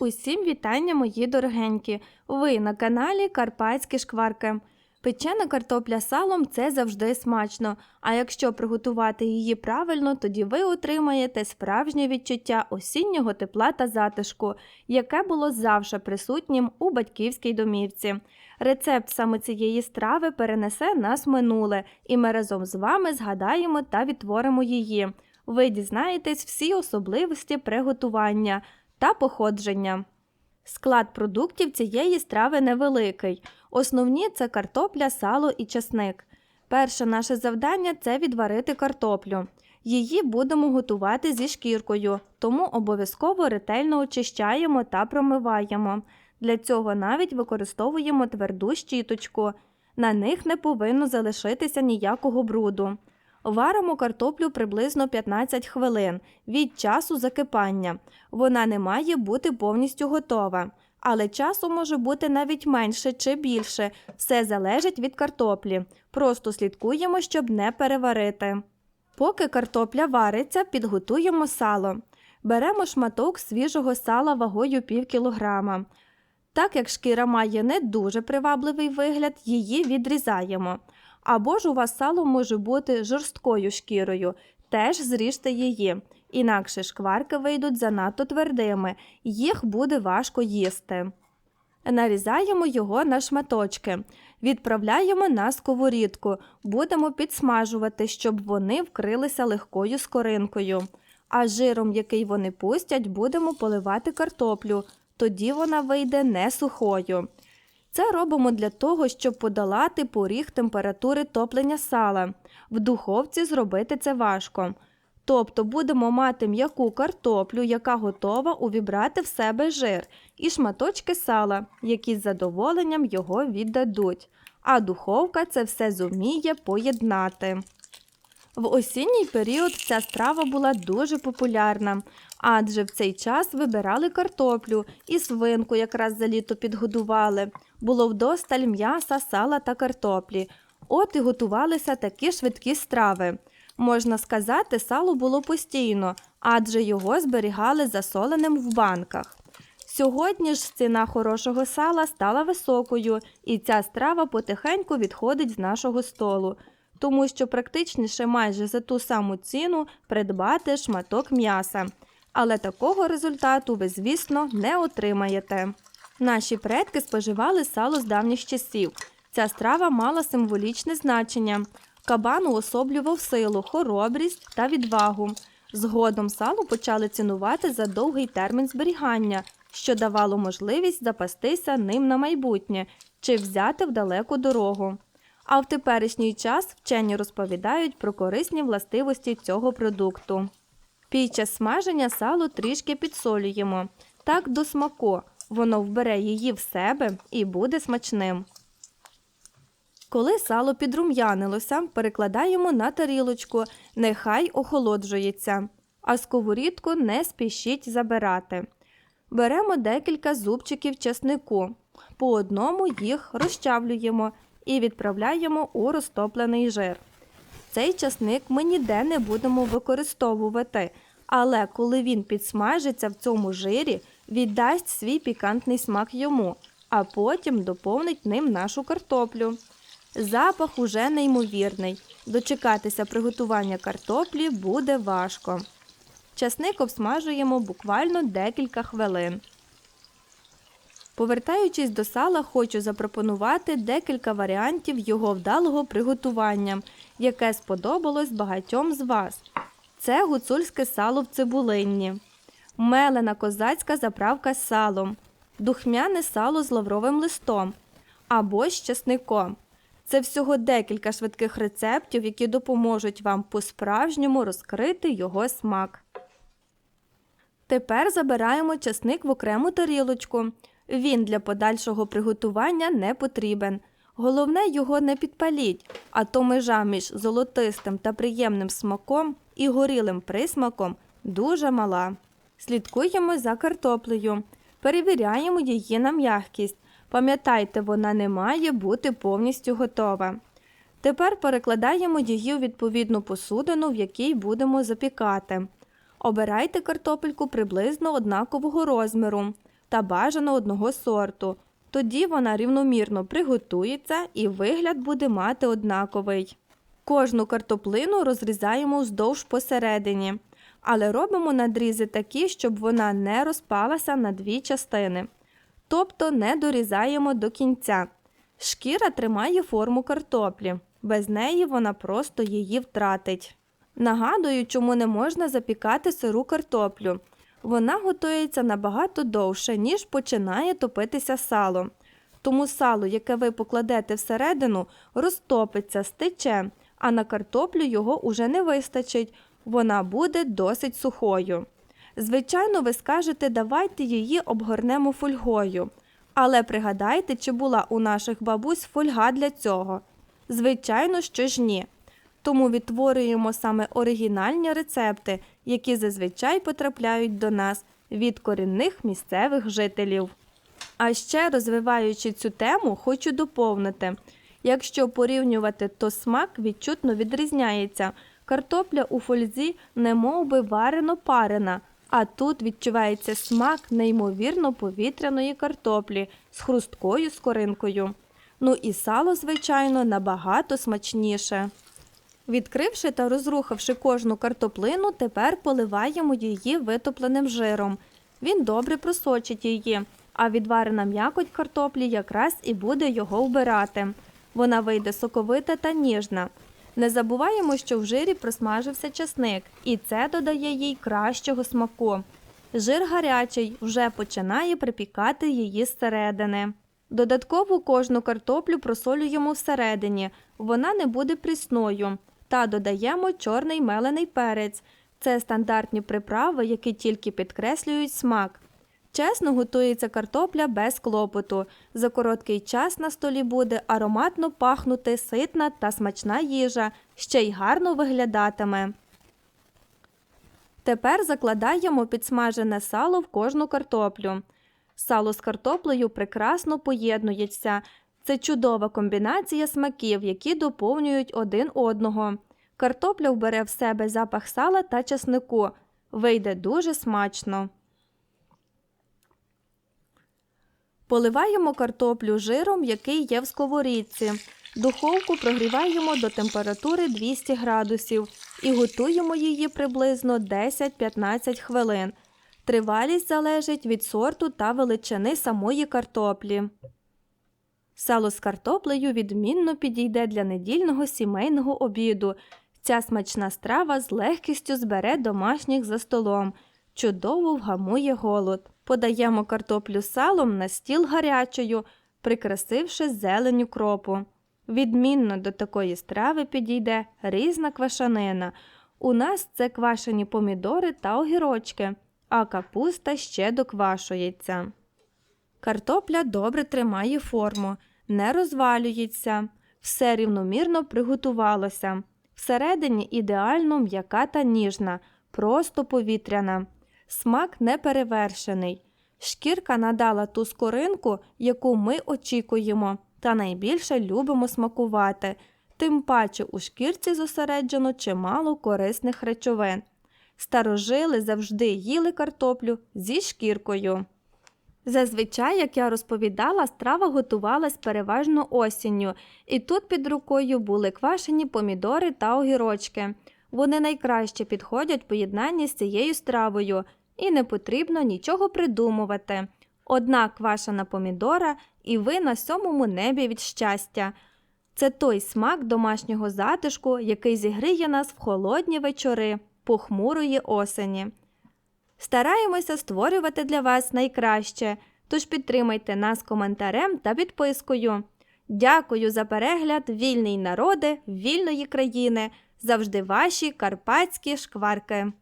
Усім вітання, мої дорогенькі! Ви на каналі Карпатські шкварки. Печена картопля салом це завжди смачно. А якщо приготувати її правильно, тоді ви отримаєте справжнє відчуття осіннього тепла та затишку, яке було завжди присутнім у батьківській домівці. Рецепт саме цієї страви перенесе нас минуле, і ми разом з вами згадаємо та відтворимо її. Ви дізнаєтесь всі особливості приготування та походження. Склад продуктів цієї страви невеликий. Основні це картопля, сало і часник. Перше наше завдання це відварити картоплю. Її будемо готувати зі шкіркою, тому обов'язково ретельно очищаємо та промиваємо. Для цього навіть використовуємо тверду щіточку. На них не повинно залишитися ніякого бруду. Варимо картоплю приблизно 15 хвилин від часу закипання. Вона не має бути повністю готова, але часу може бути навіть менше чи більше. Все залежить від картоплі. Просто слідкуємо, щоб не переварити. Поки картопля вариться, підготуємо сало. Беремо шматок свіжого сала вагою пів кілограма. Так як шкіра має не дуже привабливий вигляд, її відрізаємо. Або ж у вас сало може бути жорсткою шкірою, теж зріжте її, інакше шкварки вийдуть занадто твердими, їх буде важко їсти. Нарізаємо його на шматочки, відправляємо на сковорідку, будемо підсмажувати, щоб вони вкрилися легкою скоринкою. А жиром, який вони пустять, будемо поливати картоплю, тоді вона вийде не сухою. Це робимо для того, щоб подолати поріг температури топлення сала. В духовці зробити це важко. Тобто будемо мати м'яку картоплю, яка готова увібрати в себе жир, і шматочки сала, які з задоволенням його віддадуть. А духовка це все зуміє поєднати. В осінній період ця страва була дуже популярна, адже в цей час вибирали картоплю і свинку якраз за літо підгодували. Було вдосталь м'яса, сала та картоплі. От і готувалися такі швидкі страви. Можна сказати, сало було постійно, адже його зберігали засоленим в банках. Сьогодні ж ціна хорошого сала стала високою, і ця страва потихеньку відходить з нашого столу, тому що практичніше майже за ту саму ціну придбати шматок м'яса. Але такого результату ви, звісно, не отримаєте. Наші предки споживали сало з давніх часів. Ця страва мала символічне значення. Кабан уособлював силу, хоробрість та відвагу. Згодом сало почали цінувати за довгий термін зберігання, що давало можливість запастися ним на майбутнє чи взяти в далеку дорогу. А в теперішній час вчені розповідають про корисні властивості цього продукту. Під час смаження сало трішки підсолюємо. Так до смаку. Воно вбере її в себе і буде смачним. Коли сало підрум'янилося, перекладаємо на тарілочку, нехай охолоджується, а сковорідку не спішіть забирати. Беремо декілька зубчиків чеснику, по одному їх розчавлюємо і відправляємо у розтоплений жир. Цей часник ми ніде не будемо використовувати, але коли він підсмажиться в цьому жирі, віддасть свій пікантний смак йому, а потім доповнить ним нашу картоплю. Запах уже неймовірний. Дочекатися приготування картоплі буде важко. Часник обсмажуємо буквально декілька хвилин. Повертаючись до сала, хочу запропонувати декілька варіантів його вдалого приготування, яке сподобалось багатьом з вас. Це гуцульське сало в цибулинні, мелена козацька заправка з салом, духмяне сало з лавровим листом або з часником. Це всього декілька швидких рецептів, які допоможуть вам по-справжньому розкрити його смак. Тепер забираємо часник в окрему тарілочку. Він для подальшого приготування не потрібен. Головне, його не підпаліть, а то межа між золотистим та приємним смаком і горілим присмаком дуже мала. Слідкуємо за картоплею, перевіряємо її на м'якість. Пам'ятайте, вона не має бути повністю готова. Тепер перекладаємо її у відповідну посудину, в якій будемо запікати. Обирайте картопельку приблизно однакового розміру. Та бажано одного сорту. Тоді вона рівномірно приготується і вигляд буде мати однаковий. Кожну картоплину розрізаємо вздовж посередині, але робимо надрізи такі, щоб вона не розпалася на дві частини. Тобто не дорізаємо до кінця. Шкіра тримає форму картоплі, без неї вона просто її втратить. Нагадую, чому не можна запікати сиру картоплю. Вона готується набагато довше, ніж починає топитися сало. Тому сало, яке ви покладете всередину, розтопиться, стече, а на картоплю його уже не вистачить, вона буде досить сухою. Звичайно, ви скажете, давайте її обгорнемо фольгою. Але пригадайте, чи була у наших бабусь фольга для цього? Звичайно, що ж ні. Тому відтворюємо саме оригінальні рецепти, які зазвичай потрапляють до нас від корінних місцевих жителів. А ще розвиваючи цю тему, хочу доповнити: якщо порівнювати, то смак відчутно відрізняється. Картопля у фользі не би варено парена, а тут відчувається смак неймовірно повітряної картоплі з хрусткою скоринкою. Ну і сало, звичайно, набагато смачніше. Відкривши та розрухавши кожну картоплину, тепер поливаємо її витопленим жиром. Він добре просочить її, а відварена м'якоть картоплі якраз і буде його вбирати. Вона вийде соковита та ніжна. Не забуваємо, що в жирі просмажився часник, і це додає їй кращого смаку. Жир гарячий вже починає припікати її зсередини. Додатково кожну картоплю просолюємо всередині, вона не буде прісною. Та додаємо чорний мелений перець. Це стандартні приправи, які тільки підкреслюють смак. Чесно готується картопля без клопоту. За короткий час на столі буде ароматно пахнути ситна та смачна їжа, ще й гарно виглядатиме. Тепер закладаємо підсмажене сало в кожну картоплю. Сало з картоплею прекрасно поєднується. Це чудова комбінація смаків, які доповнюють один одного. Картопля вбере в себе запах сала та часнику. Вийде дуже смачно. Поливаємо картоплю жиром, який є в сковорідці. Духовку прогріваємо до температури 200 градусів і готуємо її приблизно 10-15 хвилин. Тривалість залежить від сорту та величини самої картоплі. Сало з картоплею відмінно підійде для недільного сімейного обіду. Ця смачна страва з легкістю збере домашніх за столом, чудово вгамує голод. Подаємо картоплю салом на стіл гарячою, прикрасивши зеленю кропу. Відмінно до такої страви підійде різна квашанина. У нас це квашені помідори та огірочки, а капуста ще доквашується. Картопля добре тримає форму, не розвалюється, все рівномірно приготувалося. Всередині ідеально м'яка та ніжна, просто повітряна. Смак неперевершений. Шкірка надала ту скоринку, яку ми очікуємо, та найбільше любимо смакувати. Тим паче у шкірці зосереджено чимало корисних речовин. Старожили завжди їли картоплю зі шкіркою. Зазвичай, як я розповідала, страва готувалась переважно осінню, і тут під рукою були квашені помідори та огірочки. Вони найкраще підходять в поєднанні з цією стравою, і не потрібно нічого придумувати. Одна квашена помідора, і ви на сьомому небі від щастя. Це той смак домашнього затишку, який зігріє нас в холодні вечори, похмурої осені. Стараємося створювати для вас найкраще, тож підтримайте нас коментарем та підпискою. Дякую за перегляд, вільний народи, вільної країни, завжди ваші карпатські шкварки.